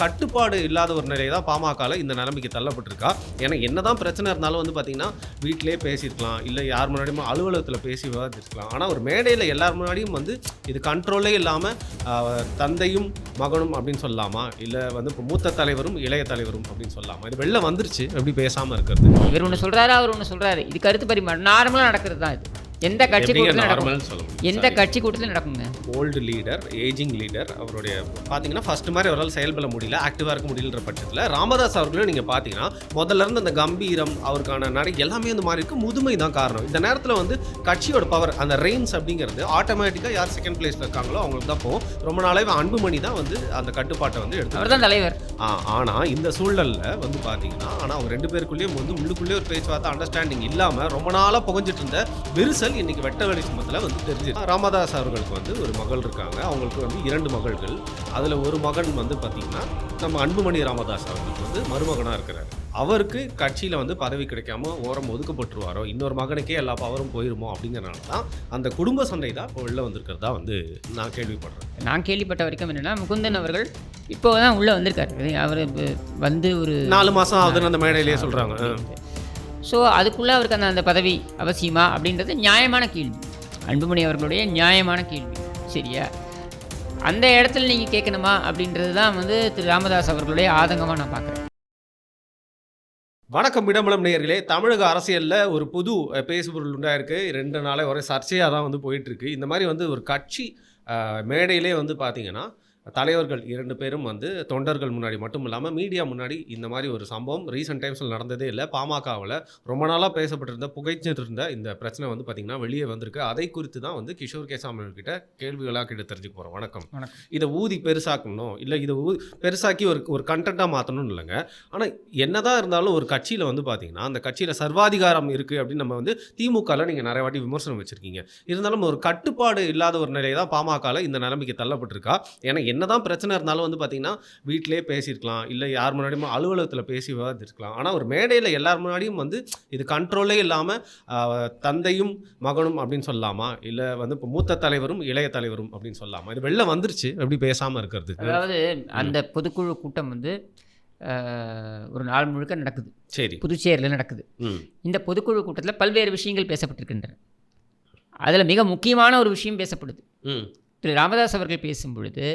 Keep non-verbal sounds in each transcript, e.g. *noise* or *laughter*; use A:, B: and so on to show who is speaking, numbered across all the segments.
A: கட்டுப்பாடு இல்லாத ஒரு நிலை தான் பாமகவில் இந்த நிலைமைக்கு தள்ளப்பட்டிருக்கா? ஏன்னா என்னதான் பிரச்சனை இருந்தாலும் வந்து பார்த்தீங்கன்னா வீட்டிலே பேசியிருக்கலாம். இல்லை யார் முன்னாடியும் அலுவலகத்தில் பேசி விவாதிச்சிருக்கலாம். ஆனால் ஒரு மேடையில் எல்லார் முன்னாடியும் வந்து இது கண்ட்ரோலே இல்லாமல் தந்தையும் மகனும் அப்படின்னு சொல்லலாமா? இல்லை வந்து இப்போ மூத்த தலைவரும் இளைய தலைவரும் அப்படின்னு சொல்லலாமா? இது வெளில வந்துருச்சு. எப்படி பேசாமல் இருக்கிறது?
B: இவர் ஒன்று சொல்கிறாரு அவர் ஒன்று சொல்கிறாரு இது கருத்து பரிமாற்றம். நார்மலாக நடக்கிறது தான் இது. எந்த கட்சி கூட்டத்தில் நடக்கும்? எந்த கட்சி கூட்டத்தில் நடக்குங்க?
A: ஓல்டு லீடர் ஏஜிங் லீடர் அவருடைய பார்த்தீங்கன்னா ஃபர்ஸ்ட் மாதிரி அவரால் செயல்பட முடியல ஆக்டிவாக இருக்க முடியலன்ற பட்சத்தில் ராமதாஸ் அவர்களும் நீங்கள் பார்த்தீங்கன்னா முதல்ல இருந்து அந்த கம்பீரம் அவருக்கான நடை எல்லாமே வந்து மாறி இருக்கு. முதுமை தான் காரணம். இந்த நேரத்தில் வந்து கட்சியோட பவர் அந்த ரெயின்ஸ் அப்படிங்கிறது ஆட்டோமேட்டிக்காக யார் செகண்ட் பிளேஸில் இருக்காங்களோ அவங்களுக்கு தான் போகும். ரொம்ப நாளாவே அன்புமணி தான் வந்து அந்த கட்டுப்பாட்டை வந்து எடுத்து
B: அவர் தான் தலைவர்.
A: ஆ, ஆனா இந்த சூழல்ல வந்து பாத்தீங்கன்னா ஆனா அவங்க ரெண்டு பேருக்குள்ளேயும் வந்து உள்ளுக்குள்ளே ஒரு பேச்சுவார்த்தை அண்டர்ஸ்டாண்டிங் இல்லாம ரொம்ப நாளா புகஞ்சிட்டு இருந்த விரிசல் இன்னைக்கு வெட்ட வெளி சம்பத்துல வந்து தெரிஞ்சு ராமதாஸ் அவர்களுக்கு வந்து ஒரு மகள் இருக்காங்க. அவங்களுக்கு வந்து இரண்டு மகள்கள். அதுல ஒரு மகன் வந்து பாத்தீங்கன்னா நம்ம அன்புமணி ராமதாஸ் அவர்களுக்கு வந்து மருமகனா இருக்கிறாரு. அவருக்கு கட்சியில வந்து பதவி கிடைக்காம ஓரம் ஒதுக்கப்பட்டுருவாரோ இன்னொரு மகனுக்கே எல்லா பவரும் போயிருமோ அப்படிங்கறனால தான் அந்த குடும்ப சண்டை தான் இப்போ வெளில வந்திருக்கிறதா வந்து நான் கேள்விப்படுறேன்.
B: நான் கேள்விப்பட்ட வரைக்கும் என்னன்னா முகுந்தன் அவர்கள் இப்போ தான் உள்ளே வந்திருக்காரு. அவர் வந்து ஒரு
A: நாலு மாசம் ஆகுதுன்னு அந்த மேடையிலேயே சொல்றாங்க. ஆ.
B: ஸோ அதுக்குள்ளே அவருக்கு அந்த அந்த பதவி அவசியமா? அப்படின்றது நியாயமான கேள்வி. அன்புமணி அவர்களுடைய நியாயமான கேள்வி. சரியா? அந்த இடத்துல நீங்கள் கேட்கணுமா? அப்படின்றது தான் வந்து திரு ராமதாஸ் அவர்களுடைய ஆதங்கமாக நான் பார்க்குறேன்.
A: வணக்கம் இடமலம் நேயர்களே. தமிழக அரசியலில் ஒரு புது பேசுபொருள் உண்டாயிருக்கு. ரெண்டு நாளே ஒரே சர்ச்சையாக தான் வந்து போயிட்டுருக்கு. இந்த மாதிரி வந்து ஒரு கட்சி மேடையிலே வந்து பார்த்தீங்கன்னா தலைவர்கள் இரண்டு பேரும் வந்து தொண்டர்கள் முன்னாடி மட்டும் இல்லாமல் மீடியா முன்னாடி இந்த மாதிரி ஒரு சம்பவம் ரீசெண்ட் டைம்ஸில் நடந்ததே இல்லை. பாமகவில் ரொம்ப நாளாக பேசப்பட்டிருந்த புகைச்சிட்டு இருந்த இந்த பிரச்சனை வந்து பார்த்திங்கன்னா வெளியே வந்திருக்கு. அதை குறித்து தான் வந்து கிஷோர் கேசாமி கிட்ட கேள்விகளாக கிட்ட தெரிஞ்சுக்க போகிறோம் வணக்கம். இதை ஊதி பெருசாக்கணும். இல்லை இதை ஊ பெருசாக்கி ஒரு ஒரு கண்டென்ட்டாக மாற்றணும்னு இல்லைங்க. ஆனால் என்னதான் இருந்தாலும் ஒரு கட்சியில் வந்து பார்த்தீங்கன்னா அந்த கட்சியில் சர்வாதிகாரம் இருக்குது அப்படின்னு நம்ம வந்து திமுகவில் நீங்கள் நிறைய வாட்டி விமர்சனம் வச்சுருக்கீங்க. இருந்தாலும் ஒரு கட்டுப்பாடு இல்லாத ஒரு நிலை தான் பாமகவில் இந்த நிலைமைக்கு தள்ளப்பட்டிருக்கா. ஏன்னா என்னதான் பிரச்சனை இருந்தாலும் வந்து பார்த்தீங்கன்னா வீட்டிலே பேசியிருக்கலாம். இல்லை யார் முன்னாடியும் அலுவலகத்தில் பேசி விவாதிச்சிருக்கலாம். ஆனால் ஒரு மேடையில் எல்லார் முன்னாடியும் வந்து இது கண்ட்ரோலே இல்லாமல் தந்தையும் மகனும் அப்படின்னு சொல்லலாமா? இல்லை வந்து இப்போ மூத்த தலைவரும் இளைய தலைவரும் அப்படின்னு சொல்லலாமா? இது வெளில வந்துருச்சு. எப்படி பேசாமல் இருக்கிறது?
B: அதாவது அந்த பொதுக்குழு கூட்டம் வந்து ஒரு நாள் முழுக்க நடக்குது.
A: சரி.
B: புதுச்சேரியில் நடக்குது. இந்த பொதுக்குழு கூட்டத்தில் பல்வேறு விஷயங்கள் பேசப்பட்டிருக்கின்றன. அதில் மிக முக்கியமான ஒரு விஷயம் பேசப்படுது. திரு ராமதாஸ் அவர்கள் பேசும் பொழுது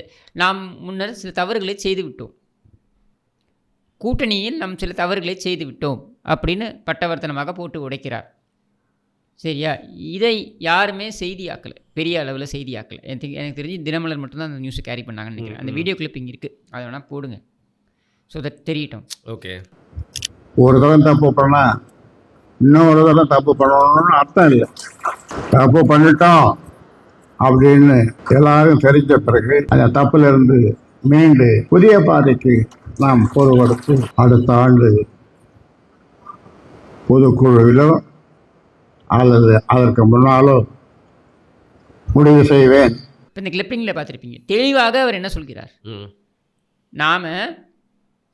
B: நாம் முன்னர் சில தவறுகளை செய்து விட்டோம் கூட்டணியில் நாம் சில தவறுகளை செய்து விட்டோம் அப்படின்னு பட்டவர்த்தனமாக போட்டு உடைக்கிறார். சரியா? இதை யாருமே செய்தியாக்கலை. பெரிய அளவில் செய்தியாக்கலை. எனக்கு எனக்கு தெரிஞ்சு தினமலர் மட்டும்தான் அந்த நியூஸை கேரி பண்ணாங்கன்னு நினைக்கிறேன். அந்த வீடியோ கிளிப்பிங் இருக்குது அதை வேணால் போடுங்க. So that தெரியட்டும்.
A: ஓகே
C: ஒரு தடவை தப்பு பண்ணா இன்னொரு தடவை தப்பு பண்ணணும்னு அர்த்தம் இல்லை. தப்பு பண்ணிட்டோம். அப்படின்னு எல்லாரும் தெரிஞ்ச பிறகு அந்த தப்புல இருந்து மீண்டு புதிய பாதைக்கு நாம் பொது கொடுத்து அடுத்த ஆண்டு பொதுக்குழுவிலோ அல்லது அதற்கு முன்னாலோ முடிவு செய்வேன்.
B: இப்போ இந்த கிளிப்பிங்கில் பார்த்துருப்பீங்க. தெளிவாக அவர் என்ன சொல்கிறார்?
A: ம்.
B: நாம்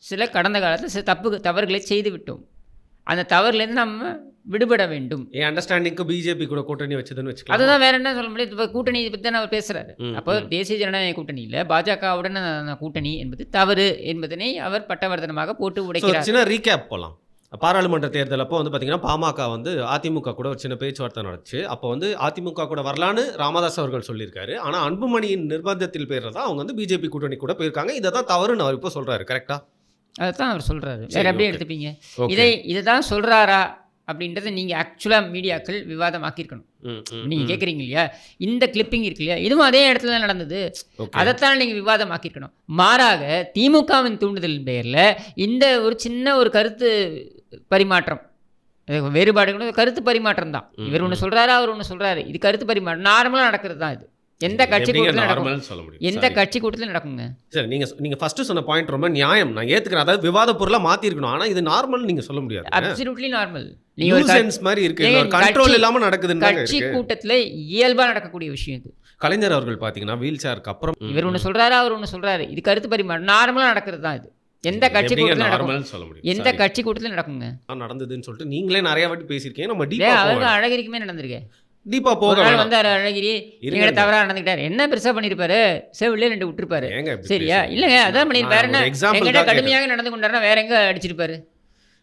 B: சில கடந்த காலத்தில் சில தப்பு தவறுகளை செய்து விட்டோம் அந்த தவறுலேருந்து நம்ம விடுபட வேண்டும்.
A: என் அண்டர்ஸ்டாண்டிங்க்கு பிஜேபி கூட கூட்டணி வச்சதுன்னு வச்சுக்கலாம்.
B: அதுதான் வேற என்ன சொல்ல முடியும்? இப்போ கூட்டணி பற்றி தானே அவர் பேசுகிறாரு
A: ம்,
B: அப்போ. தேசிய ஜனநாயக கூட்டணியில் பாஜகவுடன் கூட்டணி என்பது தவறு என்பதனை அவர் பட்டவர்த்தனமாக போட்டு உடைக்கிறார்.
A: சின்ன ரீகேப் போகலாம் பாராளுமன்ற தேர்தல் அப்போ வந்து பார்த்தீங்கன்னா பாமக வந்து அதிமுக கூட ஒரு சின்ன பேச்சுவார்த்தை நடந்துச்சு. அப்போ வந்து அதிமுக கூட வரலான்னு ராமதாஸ் அவர்கள் சொல்லியிருக்காரு. ஆனால் அன்புமணியின் நிர்பந்தத்தில் பேர் தான் அவங்க வந்து பிஜேபி கூட்டணி கூட போயிருக்காங்க. இதை தான் தவறுன்னு அவர் இப்போ சொல்றாரு கரெக்டா
B: அதைத்தான் அவர் சொல்கிறாரு
A: சரி,
B: வேற அப்படியே. எடுத்துப்பீங்க? இதை இதை தான் சொல்கிறாரா அப்படின்றத நீங்கள் ஆக்சுவலாக மீடியாக்கள் விவாதமாக்கியிருக்கணும். நீங்கள் கேட்குறீங்க இல்லையா? இந்த கிளிப்பிங் இருக்கு இல்லையா? இதுவும் அதே இடத்துல தான் நடந்தது. அதைத்தான் நீங்கள் விவாதமாக்கியிருக்கணும். மாறாக திமுகவின் தூண்டுதலின் பெயரில் இந்த ஒரு சின்ன ஒரு கருத்து பரிமாற்றம் இது வேறுபாடு கூட கருத்து பரிமாற்றம் தான். இவர் ஒன்று. சொல்கிறாரு அவர் ஒன்று சொல்கிறாரு இது கருத்து பரிமாற்றம். நார்மலாக நடக்கிறது தான் இது. எந்த கட்சி கூட்டத்தில்
A: சொல்ல முடியும்.
B: எந்த. கட்சி கூட்டத்தில் நடக்குங்க.
A: சரி நீங்க நீங்க ஃபர்ஸ்ட் சொன்ன பாயிண்ட் ரொம்ப நியாயம். நான் ஏத்துக்கிறேன். அதாவது விவாத பொருளா மாத்திருக்கணும். ஆனா இது நார்மல் நீங்க சொல்ல முடியாது.
B: அப்சல்யூட்லி நார்மல்
A: மாதிரி இருக்கு. கண்ட்ரோல்
B: கட்சி-
A: இல்லாம நடக்குதுன்னு தாங்க
B: கட்சி கூட்டத்தில் இயல்பாக நடக்கக்கூடிய விஷயம் இது.
A: கலைஞர் அவர்கள் பாத்தீங்கன்னா வீல் சேருக்கு அப்புறம்
B: இவர் ஒன்று சொல்கிறாரு அவர் ஒன்று சொல்கிறாரு இது கருத்து பரிமாற்றம். நார்மலாக நடக்கிறது தான் இது. எந்த கட்சி கூட்டத்தில் நடக்கும்?
A: சொல்ல முடியும்.
B: எந்த கட்சி கூட்டத்தில் நடக்குங்க.
A: நடந்ததுன்னு சொல்லிட்டு நீங்களே நிறைய வாட்டி பேசியிருக்கீங்க. நம்ம
B: அழகிரிக்குமே நடந்திருக்கே.
A: தீபா போக.
B: வந்தார் அழகிரி. எங்களை தவறாக நடந்துக்கிட்டாரு. என்ன பெருசாக பண்ணியிருப்பாரு? செவிலே ரெண்டு விட்டுருப்பாரு. சரியா? இல்லைங்க அதான் பண்ணி
A: நான்
B: வேற
A: ஒரு
B: என்ன
A: example
B: எங்கிட்ட கடுமையாக நடந்து கொண்டாருன்னா வேற எங்க அடிச்சிருப்பாரு?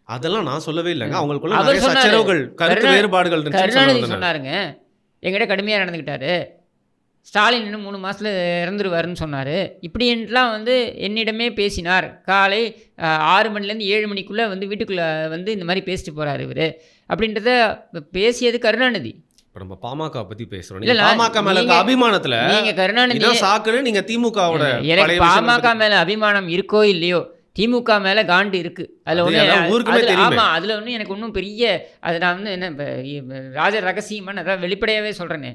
A: அதெல்லாம் நான் சொல்லவே இல்லைங்க. அவங்களுக்குள்ள நிறைய. சச்சரவுகள் கருத்து வேறுபாடுகள்
B: கருணாநிதி. சொன்னாருங்க. எங்கிட்ட கடுமையாக நடந்துக்கிட்டாரு. ஸ்டாலின் இன்னும் மூணு மாசத்துல இறந்துருவாருன்னு சொன்னார். இப்படின்ட்டுலாம் வந்து என்னிடமே பேசினார். காலை ஆறு மணிலேருந்து ஏழு மணிக்குள்ளே வந்து வீட்டுக்குள்ளே வந்து இந்த மாதிரி பேசிட்டு போகிறாரு இவர். அப்படின்றத பேசியது கருணாநிதி.
A: இப்ப நம்ம பாமக பத்தி பேசுறோம்.
B: இல்ல,
A: பாமக மேல அபிமானத்துல
B: நீங்கள் கருணாநிதி
A: சாக்குன்னு நீங்க திமுகவோட
B: எனக்கு பாமக மேல அபிமானம் இருக்கோ இல்லையோ திமுக மேல காண்டு இருக்கு. அதுல
A: தெரியுமே.
B: ஆமா அதுல ஒன்றும் எனக்கு ஒன்றும் பெரிய அது நான் வந்து என்ன ராஜ ரகசியமான அதான் வெளிப்படையாவே சொல்றேனே.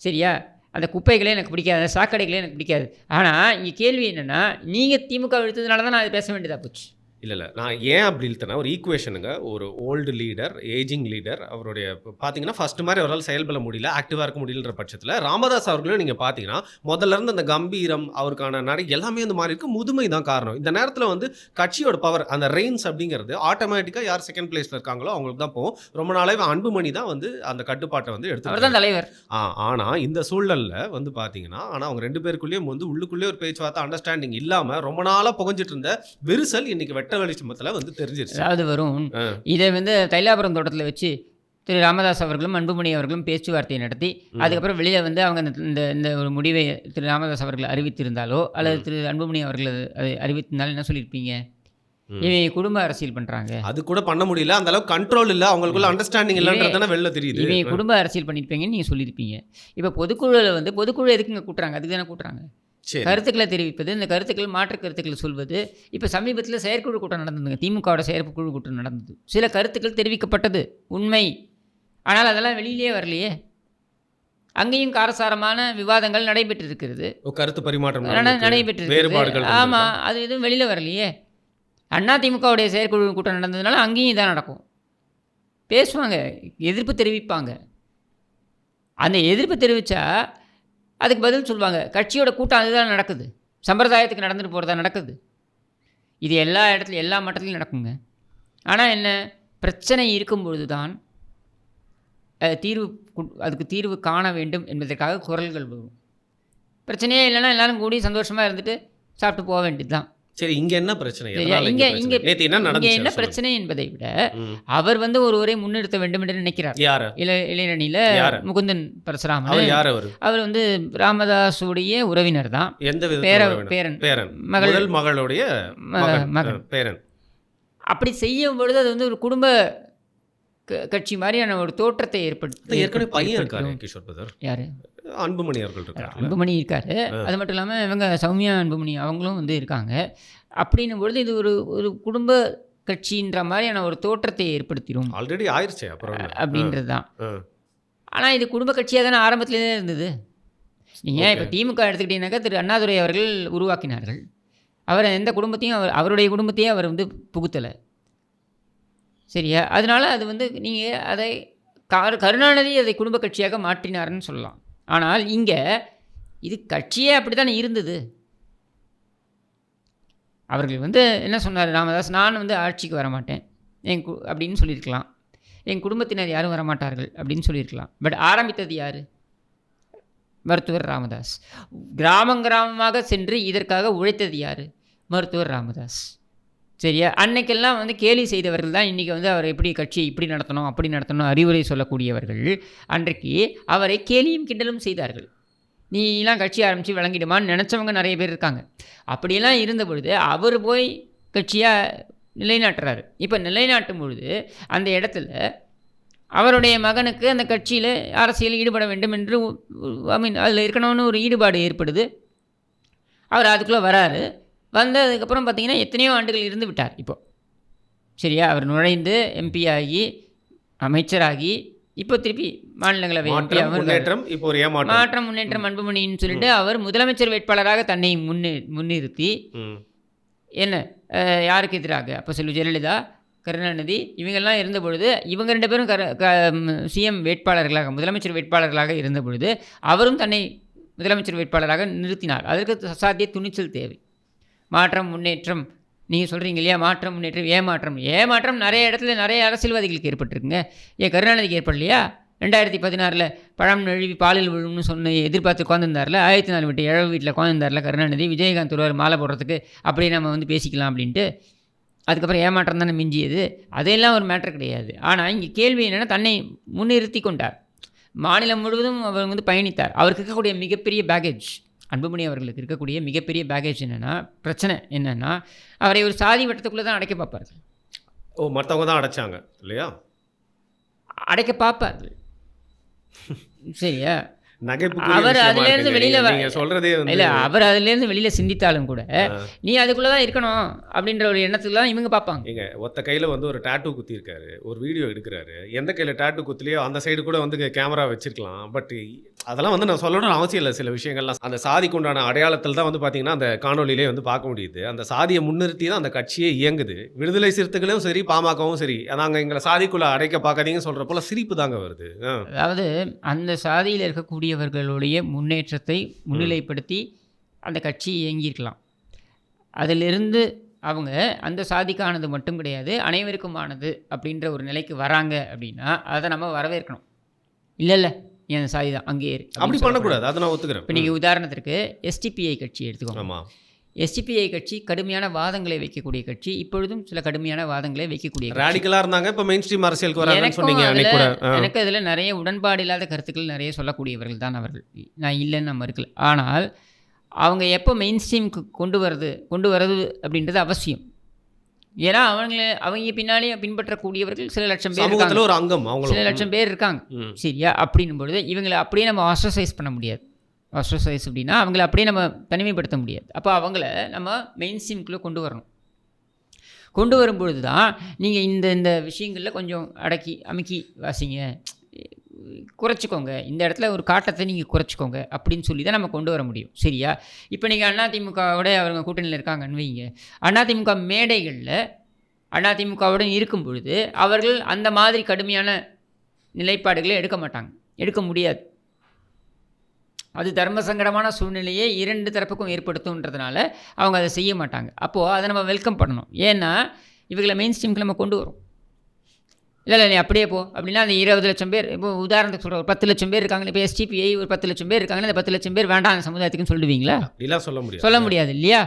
B: சரியா? அந்த குப்பைகளே எனக்கு பிடிக்காது அந்த சாக்கடைகளே எனக்கு பிடிக்காது. ஆனா இங்க கேள்வி என்னன்னா நீங்க திமுக எடுத்ததுனால தான் நான் அதை பேச வேண்டியதா போச்சு.
A: இல்ல இல்ல. நான் ஏன் அப்படி இழுத்தேன்னா ஒரு ஈக்குவேஷனுங்க ஒரு ஓல்டு லீடர் ஏஜிங் லீடர் அவருடைய இப்ப பாத்தீங்கன்னா ஃபர்ஸ்ட் மாதிரி அவரால் செயல்பட முடியல ஆக்டிவா இருக்க முடியலன்ற பட்சத்துல ராமதாஸ் அவர்களும் நீங்க பாத்தீங்கன்னா முதல்ல இருந்து அந்த கம்பீரம் அவருக்கான நடை எல்லாமே வந்து மாறி இருக்கு. முதுமை தான் காரணம். இந்த நேரத்துல வந்து கட்சியோட பவர் அந்த ரெயின்ஸ் அப்படிங்கிறது ஆட்டோமேட்டிக்கா யார் செகண்ட் பிளேஸ்ல இருக்காங்களோ அவங்களுக்கு தான் போகும். ரொம்ப நாளாவே அன்புமணி தான் வந்து அந்த கட்டுப்பாட்டை வந்து எடுத்து
B: தலைவர்.
A: ஆ ஆனால் இந்த சூழல்ல வந்து பார்த்தீங்கன்னா ஆனால் அவங்க ரெண்டு பேருக்குள்ளேயும் வந்து உள்ளுக்குள்ளேயே ஒரு பேச்சுவார்த்தை அண்டர்ஸ்டாண்டிங் இல்லாமல் ரொம்ப நாளாக புகஞ்சிட்டு இருந்த விரிசல் இன்னைக்கு வெட்ட வெளிச்சமத்தில் வந்து தெரிஞ்சிருச்சு.
B: அதாவது வரும். இதை வந்து தைலாபுரம் தோட்டத்தில் வச்சு திரு ராமதாஸ் அவர்களும் அன்புமணி அவர்களும் பேச்சுவார்த்தையை நடத்தி. அதுக்கப்புறம் வெளியே வந்து அவங்க இந்த- இந்த ஒரு முடிவை திரு ராமதாஸ் அவர்கள் அறிவித்திருந்தாலோ அல்லது திரு அன்புமணி அவர்கள் அது- அறிவித்திருந்தாலும் என்ன சொல்லியிருப்பீங்க. இவன் குடும்ப அரசியல் பண்ணுறாங்க
A: அது கூட பண்ண முடியல. அந்த அளவுக்கு கண்ட்ரோல் இல்லை. அவங்களுக்குள்ள அண்டர்ஸ்டாண்டிங் இல்லைன்றதானே வெளில தெரியுது.
B: இவன் குடும்ப அரசியல் பண்ணியிருப்பீங்கன்னு நீங்கள் சொல்லியிருப்பீங்க. இப்போ பொதுக்குழுவில் வந்து பொதுக்குழு எதுக்குங்க கூட்டுறாங்க? அதுக்கு தானே கூட்டுறாங்க. கருத்துக்களை தெரிவிப்பது இந்த கருத்துக்கள் மாற்று கருத்துக்களை சொல்வது. இப்போ சமீபத்தில் செயற்குழு கூட்டம் நடந்ததுங்க. திமுகவோட செயற்குழு கூட்டம் நடந்தது. சில கருத்துக்கள் தெரிவிக்கப்பட்டது. உண்மை. ஆனால் அதெல்லாம் வெளியிலே வரலையே. அங்கேயும் காரசாரமான விவாதங்கள் நடைபெற்றிருக்கிறது.
A: ஒரு கருத்து பரிமாற்றம்
B: நட-
A: நடந்திருக்கு.
B: நடைபெற்றிருக்கிறது.
A: வேறுபாடுகள்
B: ஆமாம் அது எதுவும் வெளியில் வரலையே. அண்ணா திமுகவுடைய செயற்குழு கூட்டம் நடந்ததுனால அங்கேயும் இதான் நடக்கும். பேசுவாங்க எதிர்ப்பு தெரிவிப்பாங்க. அந்த எதிர்ப்பு தெரிவித்தா அதுக்கு பதில் சொல்லுவாங்க கட்சியோட கூட்டம் அதுதான் நடக்குது. சம்பிரதாயத்துக்கு நடந்துட்டு போகிறதா நடக்குது. இது எல்லா இடத்துலையும் எல்லா மட்டத்துலையும் நடக்குங்க. ஆனால் என்ன பிரச்சனை இருக்கும்பொழுது தான் தீர்வு அதுக்கு தீர்வு காண வேண்டும் என்பதற்காக குரல்கள் வரும். பிரச்சனையே இல்லைன்னா எல்லாரும் கூடி சந்தோஷமாக இருந்துட்டு சாப்பிட்டு போக வேண்டியது தான்
A: சரி இங்க என்ன பிரச்சனை?
B: இங்க-
A: இங்க என்ன
B: பிரச்சனை என்பதை விட. அவர் வந்து ஒருவரை முன்னிறுத்த வேண்டும் என்று நினைக்கிறார்.
A: யாரு?
B: இள இளைஞனியில்
A: யாரு?
B: முகுந்தன் பரசுராமன்.
A: அவர் யார் அவர்?
B: அவர் வந்து ராமதாஸுடைய உறவினர் தான்.
A: எந்த
B: பேரன்
A: பேரன்.
B: மகள்.
A: மகளுடைய மகன் பேரன்.
B: அப்படி செய்யும் பொழுது அது வந்து ஒரு குடும்ப கட்சி மாதிரியான ஒரு தோற்றத்தை ஏற்படுத்தி
A: ஏற்கனவே பையன் இருக்காரு. கிஷோர்
B: யாரு?
A: அன்புமணி அவர்கள் இருக்காரு
B: அன்புமணி இருக்காரு. அது மட்டும் இல்லாமல் இவங்க சௌமியா அன்புமணி அவங்களும் வந்து இருக்காங்க. அப்படின்னும் பொழுது இது ஒரு ஒரு குடும்ப கட்சின்ற மாதிரியான ஒரு தோற்றத்தை ஏற்படுத்திடும்
A: ஆல்ரெடி ஆயிருச்சே அப்புறம்?
B: அப்படின்றது தான். ஆனால் இது குடும்ப கட்சியாக தானே ஆரம்பத்திலே இருந்தது? நீங்கள் இப்போ திமுக எடுத்துக்கிட்டீங்கன்னாக்கா திரு அண்ணாதுரை அவர்கள் உருவாக்கினார்கள். அவர் எந்த குடும்பத்தையும் அவர் அவருடைய குடும்பத்தையும் அவர் வந்து புகுத்தலை. சரியா? அதனால அது வந்து நீங்கள் அதை கரு கருணாநிதி அதை குடும்ப கட்சியாக மாற்றினார்னு சொல்லலாம். ஆனால் இங்கே இது கட்சியே அப்படி தானே இருந்தது. அவர்கள் வந்து என்ன சொன்னார் ராமதாஸ் நான் வந்து ஆட்சிக்கு வர மாட்டேன் என் கு அப்படின்னு சொல்லியிருக்கலாம். என் குடும்பத்தினர் யாரும் வரமாட்டார்கள் அப்படின்னு சொல்லியிருக்கலாம். பட் ஆரம்பித்தது யார்? மருத்துவர் ராமதாஸ். கிராமம் கிராமமாக சென்று இதற்காக உழைத்தது யார்? மருத்துவர் ராமதாஸ். சரியா? அன்னைக்கெல்லாம் வந்து கேலி செய்தவர்கள் தான் இன்றைக்கி வந்து அவர் எப்படி கட்சியை இப்படி நடத்தணும் அப்படி நடத்தணும் அறிவுரை சொல்லக்கூடியவர்கள். அன்றைக்கு அவரை கேலியும் கிண்டலும் செய்தார்கள். நீலாம் கட்சி ஆரம்பித்து விளங்கிடுமான்னு நினச்சவங்க நிறைய பேர் இருக்காங்க. அப்படியெல்லாம் இருந்த பொழுது அவர் போய் கட்சியாக நிலைநாட்டுறாரு. இப்போ நிலைநாட்டும் பொழுது அந்த இடத்துல அவருடைய மகனுக்கு அந்த கட்சியில் அரசியல் ஈடுபட வேண்டும் என்று ஐ மீன் அதில் இருக்கணும்னு ஒரு ஈடுபாடு ஏற்படுது. அவர் அதுக்குள்ளே வராரு. வந்ததுக்கப்புறம் பார்த்தீங்கன்னா எத்தனையோ ஆண்டுகள் இருந்து விட்டார் இப்போ. சரியா? அவர் நுழைந்து எம்பி ஆகி அமைச்சராகி இப்போ திருப்பி மாநிலங்களவை.
A: முன்னேற்றம் இப்போ ஒரு ஏமாற்றம்.
B: மாற்றம் முன்னேற்றம் அன்புமணின்னு சொல்லிட்டு அவர் முதலமைச்சர் வேட்பாளராக தன்னை முன்னே முன்னிறுத்தி. என்ன யாருக்கு எதிராக? அப்போ செல்வி ஜெயலலிதா கருணாநிதி இவங்கெல்லாம் இருந்த பொழுது இவங்க ரெண்டு பேரும் கர க சிஎம் வேட்பாளர்களாக முதலமைச்சர் வேட்பாளர்களாக இருந்த பொழுது அவரும் தன்னை முதலமைச்சர் வேட்பாளராக நிறுத்தினார். அதற்கு சாத்திய துணிச்சல் தேவை. மாற்றம் முன்னேற்றம். நீங்கள் சொல்கிறீங்க இல்லையா? மாற்றம் முன்னேற்றம் ஏமாற்றம். ஏமாற்றம் நிறைய இடத்துல நிறைய அரசியல்வாதிகளுக்கு ஏற்பட்டிருக்குங்க. ஏன் கருணாநிதிக்கு ஏற்படலையா? ரெண்டாயிரத்தி பதினாறில் பழம் நழுவி பாலில் விழும்னு சொன்ன எதிர்பார்த்து குழந்திருந்தார்ல ஆயிரத்தி நாலு வீட்டு இழவு வீட்டில் குழந்திருந்தார்ல கருணாநிதி விஜயகாந்த் ஒருவர் மாலை போடுறதுக்கு அப்படியே நம்ம வந்து பேசிக்கலாம் அப்படின்ட்டு. அதுக்கப்புறம் ஏமாற்றம் தானே மிஞ்சியது. அதையெல்லாம் ஒரு மேட்டர் கிடையாது. ஆனால் இங்கே கேள்வி என்னென்னா தன்னை முன்னிறுத்தி கொண்டார். மாநிலம் முழுவதும் அவர் வந்து பயணித்தார். அவருக்கு இருக்கக்கூடிய மிகப்பெரிய பேக்கேஜ் அன்புமணி அவர்களுக்கு இருக்கக்கூடிய மிகப்பெரிய பேகேஜ் என்னென்னா பிரச்சனை என்னென்னா அவரை ஒரு சாதி வட்டத்துக்குள்ளே தான் அடைக்க பார்ப்பார்
A: ஓ மற்றவங்க தான் அடைச்சாங்க இல்லையா?
B: அடைக்க பார்ப்பார்கள். *laughs* சரியா? அவர் அதுலேருந்து
A: இருக்குங்க.
B: வெளியில
A: சொல்றதே
B: இல்லை அவர் அதுலேருந்து வெளியில் சிந்தித்தாலும் கூட. நீ அதுக்குள்ளே தான் இருக்கணும் அப்படின்ற ஒரு எண்ணத்துல தான் இவங்க பார்ப்பாங்க.
A: ஏங்க ஒத்த கையில் வந்து ஒரு டாட்டூ குத்திருக்காரு ஒரு வீடியோ எடுக்கிறாரு. எந்த கையில் டாட்டூ குத்துலையோ அந்த சைடு கூட வந்து கேமரா வச்சிருக்கலாம். பட் அதெல்லாம் வந்து நான் சொல்லணும்னு அவசியம் இல்லை சில விஷயங்கள்லாம். அந்த சாதிக்கு உண்டான அடையாளத்தில் தான் வந்து பார்த்தீங்கன்னா அந்த காணொலியிலே வந்து பார்க்க முடியுது. அந்த சாதியை முன்னிறுத்தி தான் அந்த கட்சியே இயங்குது. விடுதலை சிறுத்தைகளும் சரி பாமகவும் சரி நாங்கள் எங்களை சாதிக்குள்ளே அடைக்க பார்க்காதீங்கன்னு சொல்கிற போல சிரிப்பு தாங்க வருது.
B: அதாவது அந்த சாதியில் இருக்கக்கூடியவர்களுடைய முன்னேற்றத்தை முன்னிலைப்படுத்தி அந்த கட்சி இயங்கியிருக்கலாம். அதிலிருந்து அவங்க அந்த சாதிக்கானது மட்டும் கிடையாது அனைவருக்குமானது அப்படின்ற ஒரு நிலைக்கு வராங்க அப்படின்னா அதை நம்ம வரவேற்கணும். இல்லை இல்லை அந்த சாதி தான் அங்கேயே இரு.
A: அப்படி பண்ணக்கூடாது அதை நான் ஒத்துக்கிறேன்.
B: இப்போ நீங்கள் உதாரணத்திற்கு எஸ்டிபிஐ கட்சி எடுத்துக்கோங்க. எஸ்டிபிஐ கட்சி கடுமையான வாதங்களை வைக்கக்கூடிய கட்சி இப்பொழுதும் சில கடுமையான வாதங்களை வைக்கக்கூடிய.
A: ரேடிக்கலாக இருந்தாங்க இப்போ மெயின் ஸ்ட்ரீம் அரசியலுக்கு வராங்கன்னு சொன்னீங்க.
B: எனக்கு அதில் நிறைய உடன்பாடு இல்லாத கருத்துக்கள் நிறைய சொல்லக்கூடியவர்கள் தான் அவர்கள். நான் இல்லைன்னு நான் மறுக்கல ஆனால் அவங்க எப்போ மெயின் ஸ்ட்ரீமுக்கு கொண்டு வர்றது கொண்டு வர்றது அப்படின்றது அவசியம். ஏன்னா அவங்கள அவங்க பின்னாலே பின்பற்றக்கூடியவர்கள் சில லட்சம் பேர் இருக்காங்க.
A: ஒரு அங்கம்
B: சில லட்சம் பேர் இருக்காங்க. சரியா? அப்படின்னும் பொழுது இவங்களை அப்படியே நம்ம ஆஸ்ட்ரசைஸ் பண்ண முடியாது. ஆஸ்ட்ரோசைஸ் அப்படின்னா அவங்கள அப்படியே நம்ம தனிமைப்படுத்த முடியாது. அப்போ அவங்கள நம்ம மெயின் ஸ்ட்ரீம்குள்ளே கொண்டு வரணும். கொண்டு வரும்பொழுது தான் நீங்கள் இந்த இந்த விஷயங்களில் கொஞ்சம் அடக்கி அமுக்கி வாசிங்க. குறைச்சிக்கோங்க. இந்த இடத்துல ஒரு காட்டத்தை நீங்கள் குறைச்சிக்கோங்க அப்படின்னு சொல்லி தான் நம்ம கொண்டு வர முடியும். சரியா? இப்போ நீங்கள் அதிமுகவோட அவங்க கூட்டணியில் இருக்காங்கன்னு வைங்க. அதிமுக மேடைகளில் அதிமுகவுடன் இருக்கும் பொழுது அவர்கள் அந்த மாதிரி கடுமையான நிலைப்பாடுகளை எடுக்க மாட்டாங்க. எடுக்க முடியாது. அது தர்ம சங்கடமான சூழ்நிலையை இரண்டு தரப்புக்கும் ஏற்படுத்தும்ன்றதுனால அவங்க அதை செய்ய மாட்டாங்க. அப்போது அதை நம்ம வெல்கம் பண்ணணும். ஏன்னா இவங்களை மெயின் ஸ்ட்ரீம்க்கு நம்ம கொண்டு வரோம். இல்லை இல்லை நீ அப்படியே போ. அப்படின்னா அந்த இருபது லட்சம் பேர் இப்போ உதாரணத்துக்கு சொல்கிற ஒரு பத்து லட்சம் பேர் இருக்காங்க இப்போ எஸ்டிபிஐ ஒரு பத்து லட்சம் பேர் இருக்காங்கன்னா இந்த பத்து லட்சம் பேர் வேண்டாம் அந்த சமுதாயத்துக்குன்னு சொல்லுவீங்களா?
A: அப்படிலாம் சொல்ல முடியாது.
B: சொல்ல முடியாது இல்லையா?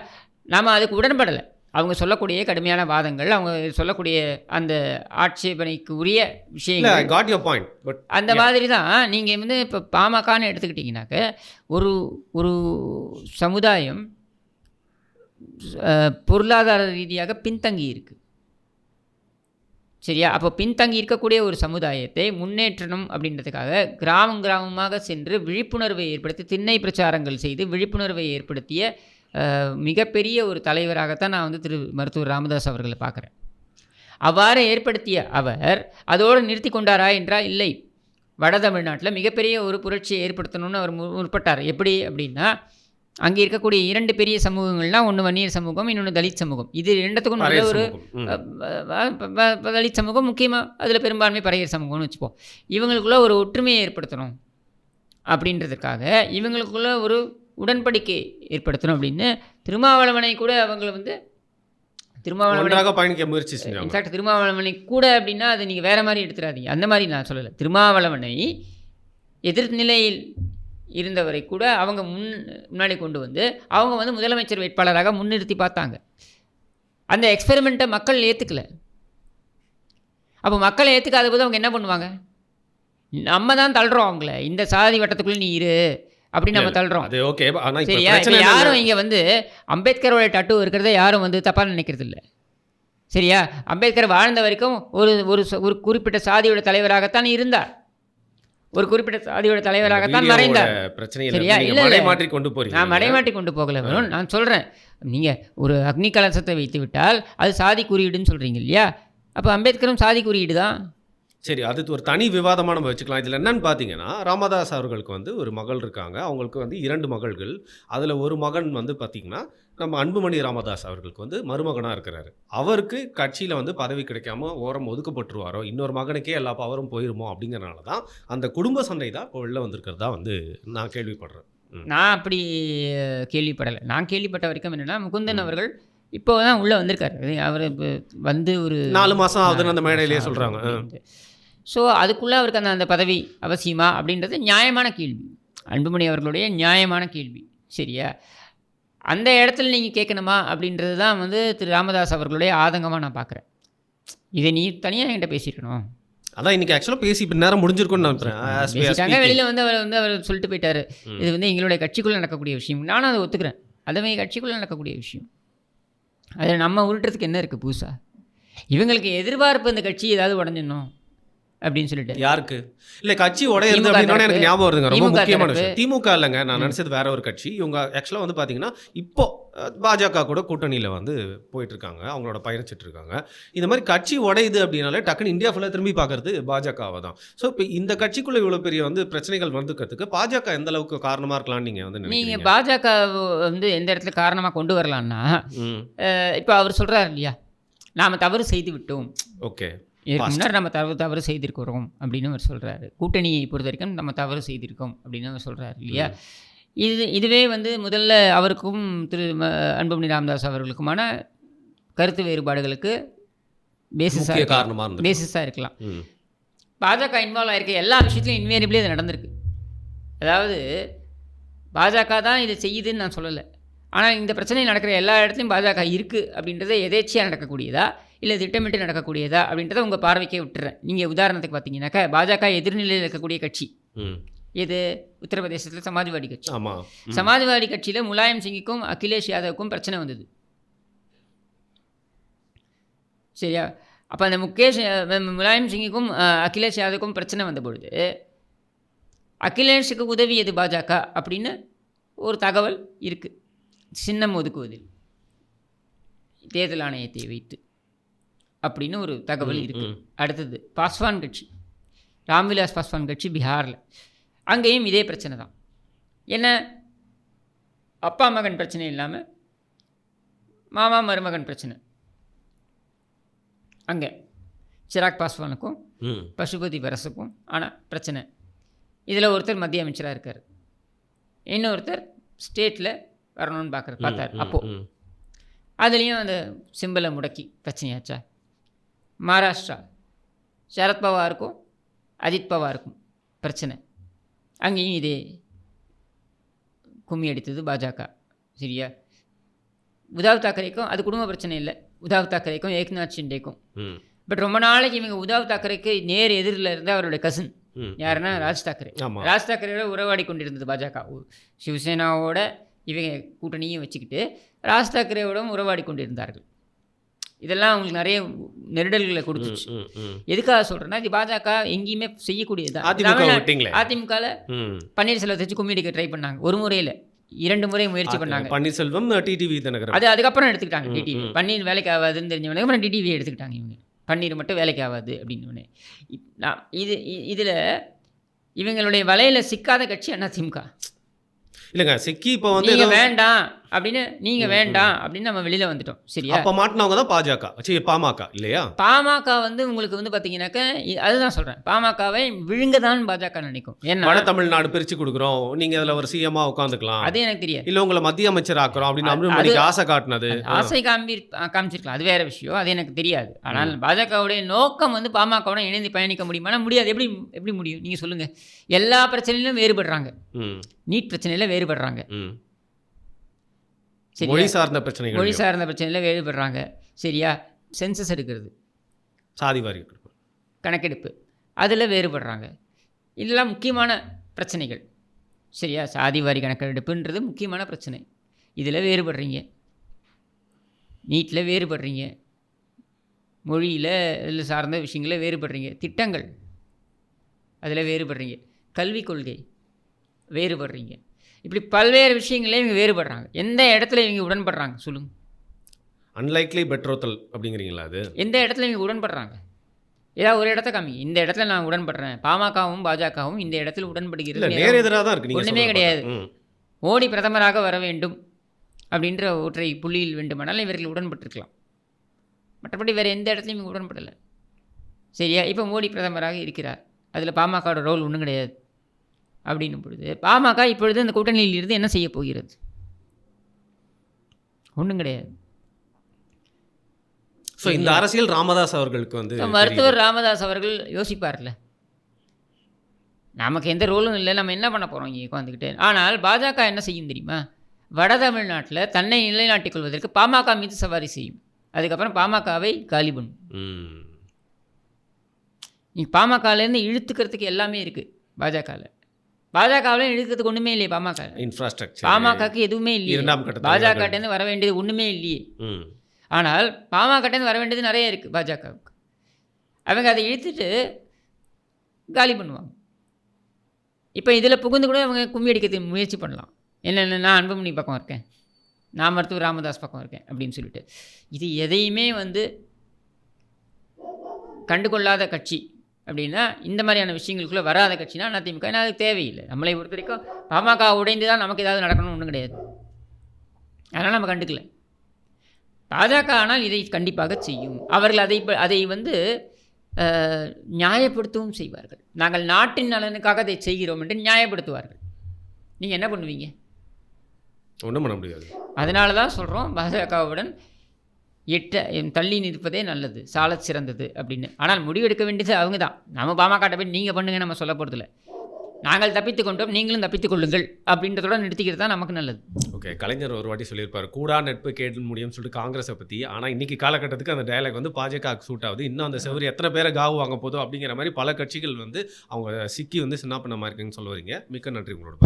B: நாம் அதுக்கு உடன்படலை. அவங்க சொல்லக்கூடிய கடுமையான வாதங்கள் அவங்க சொல்லக்கூடிய அந்த ஆட்சேபனைக்கு உரிய விஷயங்கள்
A: காட் யோர் பாயிண்ட் பட்
B: அந்த மாதிரி தான் நீங்கள் வந்து இப்போ பாமகன்னு எடுத்துக்கிட்டிங்கனாக்க ஒரு ஒரு சமுதாயம் பொருளாதார ரீதியாக பின்தங்கி இருக்கு. சரியா? அப்போ பின்தங்கி இருக்கக்கூடிய ஒரு சமுதாயத்தை முன்னேற்றணும் அப்படின்றதுக்காக கிராமம் கிராமமாக சென்று விழிப்புணர்வை ஏற்படுத்தி திண்ணை பிரச்சாரங்கள் செய்து விழிப்புணர்வை ஏற்படுத்திய மிகப்பெரிய ஒரு தலைவராகத்தான் நான் வந்து திரு மருத்துவர் ராமதாஸ் அவர்களை பார்க்குறேன். அவ்வாறு ஏற்படுத்திய அவர் அதோடு நிறுத்தி கொண்டாரா என்றால் இல்லை. வட தமிழ்நாட்டில் மிகப்பெரிய ஒரு புரட்சியை ஏற்படுத்தணும்னு அவர் முற்பட்டார். எப்படி அப்படின்னா அங்கே இருக்கக்கூடிய இரண்டு பெரிய சமூகங்கள்னால் ஒன்று வன்னியர் சமூகம் இன்னொன்று தலித் சமூகம். இது ரெண்டுத்துக்கும் நல்ல ஒரு தலித் சமூகம் முக்கியமாக அதில் பெரும்பான்மை பறையர் சமூகம்னு வச்சுப்போம். இவங்களுக்குள்ள ஒரு ஒற்றுமையை ஏற்படுத்தணும் அப்படின்றதுக்காக இவங்களுக்குள்ள ஒரு உடன்படிக்கை ஏற்படுத்தணும் அப்படின்னு திருமாவளவனை கூட அவங்க வந்து திருமாவளவனை
A: ஒன்றாக பயணிக்க முயற்சி செஞ்சாங்க.
B: இன்ஃபேக்ட் திருமாவளவனை கூட அப்படின்னா அதை நீங்கள் வேறு மாதிரி எடுத்துடாதீங்க அந்த மாதிரி நான் சொல்லலை. திருமாவளவனை எதிர்நிலையில் இருந்தவரை கூட அவங்க முன் முன்னாடி கொண்டு வந்து அவங்க வந்து முதலமைச்சர் வேட்பாளராக முன்னிறுத்தி பார்த்தாங்க. அந்த எக்ஸ்பெரிமெண்ட்டை மக்கள் ஏற்றுக்கல அப்போ மக்கள் ஏற்றுக்காத போது அவங்க என்ன பண்ணுவாங்க? நம்ம தான் தள்ளுறோம் அவங்கள. இந்த சாதி வட்டத்துக்குள்ளே நீ இரு. அப்படி நம்ம தள்ளுறோம்.
A: அது ஓகே ஆனா இப்ப
B: சரியா
A: பிரச்சனை
B: யாரும் இங்கே வந்து அம்பேத்கரோட டட்டு இருக்கிறத யாரும் வந்து தப்பாக நினைக்கிறது இல்லை சரியா? அம்பேத்கர் வாழ்ந்த வரைக்கும் ஒரு ஒரு ஒரு குறிப்பிட்ட சாதியோட தலைவராகத்தான் இருந்தார். ஒரு குறிப்பிட்ட சாதியோட தலைவராகத்தான் மறைந்தார்.
A: பிரச்சனையில
B: சரியா? இல்ல,
A: மாற்றி கொண்டு போறீங்க.
B: நான் மடைமாட்டி கொண்டு போகல வரும் நான் சொல்கிறேன் நீங்கள் ஒரு அக்னி கலசத்தை வைத்து விட்டால் அது சாதி குறியீடுன்னு சொல்கிறீங்க இல்லையா? அப்போ அம்பேத்கரும் சாதி குறியீடு தான்
A: சரி அது ஒரு தனி விவாதமாக நம்ம வச்சுக்கலாம். இதில் என்னன்னு பார்த்தீங்கன்னா ராமதாஸ் அவர்களுக்கு வந்து ஒரு மகள் இருக்காங்க. அவங்களுக்கு வந்து இரண்டு மகள்கள். அதில் ஒரு மகன் வந்து பார்த்தீங்கன்னா நம்ம அன்புமணி ராமதாஸ் அவர்களுக்கு வந்து மருமகனாக இருக்கிறாரு. அவருக்கு கட்சியில் வந்து பதவி கிடைக்காம ஓரம் ஒதுக்கப்பட்டுருவாரோ இன்னொரு மகனுக்கே எல்லா பவரும் போயிருமோ அப்படிங்கறனால தான் அந்த குடும்ப சண்டை தான் இப்போ வெளில வந்திருக்கிறதா வந்து நான் கேள்விப்படுறேன்.
B: நான் அப்படி கேள்விப்படலை. நான் கேள்விப்பட்ட வரைக்கும் என்னென்னா முகுந்தன் அவர்கள் இப்போ தான் உள்ளே வந்திருக்காரு. அவர் வந்து ஒரு
A: நாலு மாதம் ஆகுதுன்னு அந்த மேடையிலேயே சொல்கிறாங்க.
B: ஸோ அதுக்குள்ளே அவருக்கு அந்த அந்த பதவி அவசியமா? அப்படின்றது நியாயமான கேள்வி. அன்புமணி அவர்களுடைய நியாயமான கேள்வி. சரியா? அந்த இடத்துல நீங்கள் கேட்கணுமா? அப்படின்றது தான் வந்து திரு ராமதாஸ் அவர்களுடைய ஆதங்கமாக நான் பார்க்குறேன். இதை நீ தனியாக என்கிட்ட பேசியிருக்கணும்
A: அதான் இன்னைக்கு ஆக்சுவலாக பேசி இப்போ நேரம் முடிஞ்சிருக்கும்னு speaking.
B: வெளியில் வந்து அவர் வந்து அவர் சொல்லிட்டு போயிட்டாரு. இது வந்து எங்களுடைய கட்சிக்குள்ளே நடக்கக்கூடிய விஷயம். நானும் அதை ஒத்துக்கிறேன். அதுவே கட்சிக்குள்ளே நடக்கக்கூடிய விஷயம். அதில் நம்ம உருட்டுறதுக்கு என்ன இருக்குது புதுசா? இவங்களுக்கு எதிர்பார்ப்பு இந்த கட்சி ஏதாவது உடஞ்சிடணும். அப்படின்னு சொல்லிட்டு.
A: யாருக்கு? இல்ல கட்சி உடையிறது அப்படின்னா எனக்கு. ஞாபகம் வருதுங்க. ரொம்ப முக்கியமான. விஷயம். திமுக இல்லைங்க. நான் நினைச்சது வேற ஒரு கட்சி. இவங்க ஆக்சுவலா வந்து பாத்தீங்கன்னா இப்போ பாஜக கூட கூட்டணியில வந்து போயிட்டு இருக்காங்க அவங்களோட பயணிச்சிட்டு இருக்காங்க இந்த மாதிரி கட்சி உடையுது அப்படின்னாலே டக்குன்னு இந்தியா ஃபுல்லா திரும்பி பார்க்கறது பாஜகவை தான். ஸோ இப்போ இந்த கட்சிக்குள்ள இவ்வளவு பெரிய வந்து பிரச்சனைகள் வந்துக்கிறதுக்கு பாஜக எந்த அளவுக்கு காரணமா இருக்கலாம்னு நீங்க வந்து
B: நீங்கள் பாஜக வந்து எந்த இடத்துல காரணமாக கொண்டு வரலான்னா இப்போ அவர் சொல்கிறார் இல்லையா? நாம் தவறு செய்து விட்டோம்.
A: ஓகே.
B: முன்னாடி நம்ம தவறு தவறு செய்திருக்கிறோம் அப்படின்னு அவர் சொல்கிறாரு கூட்டணியை பொறுத்த வரைக்கும் நம்ம தவறு செய்திருக்கோம் அப்படின்னு அவர் சொல்கிறாரு இல்லையா? இது இதுவே வந்து முதல்ல அவருக்கும் திரு அன்புமணி ராமதாஸ் அவர்களுக்குமான கருத்து வேறுபாடுகளுக்கு பேசிஸாக
A: முக்கிய காரணமா இருந்து
B: பேசிஸாக இருக்கலாம். பாஜக இன்வால்வ் ஆயிருக்க எல்லா விஷயத்துலையும் இன்வேரியபிளி அது நடந்திருக்கு. அதாவது பாஜக தான் இதை செய்யுதுன்னு நான் சொல்லலை. ஆனால் இந்த பிரச்சனை நடக்கிற எல்லா இடத்துலையும் பாஜக இருக்குது அப்படின்றத எதேச்சியாக நடக்கக்கூடியதா? இல்லை திட்டமிட்டு நடக்கக்கூடியதா அப்படின்றத உங்கள் பார்வைக்கே விட்டுறேன். நீங்கள் உதாரணத்துக்கு பார்த்தீங்கன்னாக்கா பாஜக எதிர்நிலையில் இருக்கக்கூடிய கட்சி. இது உத்தரப்பிரதேசத்தில் சமாஜ்வாடி கட்சி. சமாஜ்வாடி கட்சியில் முலாயம் சிங்குக்கும் அகிலேஷ் யாதவுக்கும் பிரச்சனை வந்தது. சரியா? அப்போ அந்த முகேஷ் முலாயம் சிங்குக்கும் அகிலேஷ் யாதவுக்கும் பிரச்சனை வந்த பொழுது அகிலேஷுக்கு உதவியது பாஜக அப்படின்னு ஒரு தகவல் இருக்குது சின்னம் ஒதுக்குவதில். தேர்தல் ஆணையத்தை வைத்து. அப்படின்னு ஒரு தகவல் இருக்குது. அடுத்தது பாஸ்வான் கட்சி. ராம்விலாஸ் பாஸ்வான் கட்சி பீகாரில். அங்கேயும் இதே பிரச்சனை தான். என்ன? அப்பா மகன் பிரச்சனை இல்லாமல் மாமா மருமகன் பிரச்சனை. அங்கே சிராக் பாஸ்வானுக்கும் பசுபதி பரசுக்கும் ஆனால் பிரச்சனை. இதில் ஒருத்தர் மத்திய அமைச்சராக இருக்கார். இன்னொருத்தர் ஸ்டேட்டில் வரணும்னு பார்க்குறது பார்த்தார் அப்போது. அதுலேயும் அந்த சிம்பிளை முடக்கி பிரச்சனையாச்சா? மகாராஷ்டிரா. சரத் பவாருக்கும் அஜித் பவாருக்கும் பிரச்சனை. அங்கேயும் இதே கும்மி அடித்தது பாஜக. சரியா? உத்தவ் தாக்கரேக்கும் அது குடும்ப பிரச்சனை இல்லை. உத்தவ் தாக்கரேக்கும் ஏக்நாத் ஷிண்டேக்கும். பட் ரொம்ப நாளைக்கு இவங்க உத்தவ் தாக்கரேக்கு நேர் எதிரில் இருந்த அவருடைய கசின் யாருன்னா ராஜ் தாக்கரே. ராஜ் தாக்கரேயோட உறவாடி கொண்டிருந்தது பாஜக. சிவசேனாவோட இவங்க கூட்டணியும் வச்சுக்கிட்டு ராஜ் தாக்கரேயோடும் உறவாடி கொண்டிருந்தார்கள். இதெல்லாம் அவங்களுக்கு நிறைய நெருடல்களை கொடுத்துச்சு. எதுக்காக சொல்கிறேன்னா இது பாஜக எங்கேயுமே செய்யக்கூடியது அதிமுகவில் பன்னீர்செல்வத்தை வச்சு கும்மிடிக்க ட்ரை பண்ணாங்க. ஒரு முறையில் இரண்டு முறை முயற்சி பண்ணாங்க.
A: பன்னீர்செல்வம் டிடிவி தினகரன்.
B: அது அதுக்கப்புறம் எடுத்துக்கிட்டாங்க டிடிவி. பன்னீர் வேலைக்கு ஆகாதுன்னு தெரிஞ்சவனே அப்புறம் டிடிவி எடுத்துக்கிட்டாங்க இவங்க. பன்னீர் மட்டும் வேலைக்கு ஆகாது அப்படின்னு நான் இது இதில் இவங்களுடைய வலையில் சிக்காத கட்சி அதிமுக
A: இல்லைங்க சிக்கி இப்போ வந்து
B: வேண்டாம். அப்படின்னு நீங்க வேண்டாம் அப்படின்னு நம்ம வெளியில வந்துட்டோம். சரியா?
A: அப்ப மாட்டினவங்க தான் பாஜக. சி பாமக. இல்லையா?
B: பாமக வந்து உங்களுக்கு வந்து பார்த்தீங்கன்னாக்க இ- அதுதான் சொல்கிறேன் பாமகவை விழுங்கதான் பாஜக நினைக்கும். ஏன்னா
A: வட தமிழ்நாடு பிரிச்சு கொடுக்குறோம். நீங்க அதுல ஒரு சிஎம்மா உட்காந்துக்கலாம்.
B: அது எனக்கு தெரியாது.
A: இல்ல உங்களை மத்திய அமைச்சர் ஆக்குறோம் அப்படின்னு ஆசை காட்டினது.
B: ஆசை காம்பி காமிச்சிருக்கலாம். அது வேற விஷயம். அது எனக்கு தெரியாது. ஆனால் பாஜகவுடைய நோக்கம் வந்து பாமகவுடன் இணைந்து பயணிக்க முடியுமானா முடியாது. எப்படி எப்படி முடியும்? நீங்கள் சொல்லுங்கள் எல்லா பிரச்சனையிலும் வேறுபடுறாங்க.
A: ம்,
B: நீட் பிரச்சனையில் வேறுபடுறாங்க.
A: ம்.
B: சரியா?
A: மொழி சார்ந்த பிரச்சனைகள்
B: மொழி சார்ந்த பிரச்சனையில் வேறுபடுறாங்க. சரியா? சென்சஸ் எடுக்கிறது.
A: சாதி வாரி
B: கணக்கெடுப்பு. அதில் வேறுபடுறாங்க. இதெல்லாம் முக்கியமான பிரச்சனைகள். சரியா? சாதி வாரி கணக்கெடுப்புன்றது முக்கியமான பிரச்சனை. இதில் வேறுபடுறீங்க. நீட்டில் வேறுபடுறீங்க. மொழியில் இதில் சார்ந்த விஷயங்களில் வேறுபடுறீங்க. திட்டங்கள். அதில் வேறுபடுறீங்க. கல்விக் கொள்கை. வேறுபடுறீங்க. இப்படி பல்வேறு விஷயங்களே இவங்க வேறுபடுறாங்க. எந்த இடத்துல இவங்க உடன்படுறாங்க? சொல்லுங்கள்
A: அன்லைக்லி பெட்ரோத்தல் அப்படிங்கிறீங்களா அது?
B: எந்த இடத்துல இவங்க உடன்படுறாங்க? ஏதாவது ஒரு இடத்த காமிங்க. இந்த இடத்துல நான் உடன்படுறேன். பாமகவும் பாஜகவும் இந்த இடத்துல உடன்படுகிறது
A: தான் இருக்கு. சொல்றது
B: கிடையாது. மோடி பிரதமராக வர வேண்டும் அப்படின்ற ஒற்றை புள்ளியில் வேண்டுமானால் இவர்கள் உடன்பட்டிருக்கலாம். மற்றபடி வேறு எந்த இடத்துலையும் இவங்க உடன்படலை. சரியா? இப்போ மோடி பிரதமராக இருக்கிறார். அதில் பாமகவோட ரோல் ஒன்றும் கிடையாது. அப்படின்னும் பொழுது பாமக இப்பொழுது அந்த கூட்டணியில் இருந்து என்ன செய்ய போகிறது? ஒன்றும் கிடையாது.
A: ஸோ இந்த அரசியல் ராமதாஸ் அவர்களுக்கு வந்து
B: மருத்துவர் ராமதாஸ் அவர்கள் யோசிப்பார்ல. நமக்கு எந்த ரோலும் இல்லை நம்ம என்ன பண்ண போகிறோம் இங்கே உட்காந்துக்கிட்டு ஆனால் பாஜக என்ன செய்யும் தெரியுமா? வட தமிழ்நாட்டில் தன்னை நிலைநாட்டிக் கொள்வதற்கு பாமக மீது சவாரி செய்யும். அதுக்கப்புறம் பாமகவை காலி பண்ணும். பாமகலேருந்து இழுத்துக்கிறதுக்கு எல்லாமே இருக்குது பாஜகவில் பாஜகவில் இழுக்கிறதுக்கு ஒன்றுமே இல்லையே பாமக.
A: இன்ஃப்ராஸ்ட்ரக்சர்
B: பாமகக்கு எதுவுமே இல்லையே.
A: இரண்டாம் கட்ட
B: பாஜகட்டேருந்து வர வேண்டியது ஒன்றுமே இல்லையே.
A: ம்.
B: ஆனால் பாமகட்டேருந்து வர வேண்டியது நிறைய இருக்குது பாஜகவுக்கு. அவங்க அதை இழுத்துட்டு காலி பண்ணுவாங்க. இப்போ இதில் புகுந்து கூட அவங்க கும்மி அடிக்கிறதுக்கு முயற்சி பண்ணலாம். என்னென்ன நான் அன்புமணி பக்கம் இருக்கேன். நான் மருத்துவர் ராமதாஸ் பக்கம் இருக்கேன் அப்படின்னு சொல்லிட்டு. இது எதையுமே வந்து கண்டுகொள்ளாத கட்சி. அப்படின்னா இந்த மாதிரியான விஷயங்களுக்குள்ளே வராத கட்சினா அதிமுக ஏன்னா அதுக்கு தேவையில்லை. நம்மளை பொறுத்த வரைக்கும் பாமக உடைந்து தான் நமக்கு ஏதாவது நடக்கணும்னு ஒன்றும் கிடையாது. அதனால் நம்ம கண்டுக்கல. பாஜக ஆனால் இதை கண்டிப்பாக செய்யும். அவர்கள் அதை அதை வந்து நியாயப்படுத்தவும் செய்வார்கள். நாங்கள் நாட்டின் நலனுக்காக அதை செய்கிறோம் என்று நியாயப்படுத்துவார்கள். நீங்கள் என்ன பண்ணுவீங்க?
A: ஒன்றும் பண்ண முடியாது.
B: அதனால தான் சொல்கிறோம் பாஜகவுடன் எட்ட தள்ளி நிற்பதே நல்லது சால சிறந்தது அப்படின்னு. ஆனால் முடிவெடுக்க வேண்டியது அவங்க தான் நம்ம பாமகட்ட போய் நீங்கள் பண்ணுங்க நம்ம சொல்ல போகிறதில்ல நாங்கள் தப்பித்து கொண்டோம் நீங்களும் தப்பித்துக் கொள்ளுங்கள் அப்படின்றதோட நிறுத்திக்கிறது தான் நமக்கு நல்லது.
A: ஓகே கலைஞர் ஒரு வாட்டி சொல்லியிருப்பார் கூடா நட்பு கேட்டு முடியும்னு சொல்லிட்டு காங்கிரஸை பற்றி ஆனால் இன்னைக்கு காலகட்டத்துக்கு அந்த டயலாக் வந்து பாஜக சூட் ஆகுது. இன்னும் அந்த செவரி எத்தனை பேரை காவு வாங்க போதும் அப்படிங்கிற மாதிரி பல கட்சிகள் வந்து அவங்க சிக்கி வந்து சின்ன பண்ண மாதிரி இருக்குன்னு சொல்லுவீங்க மிக்க நன்றி உங்களோட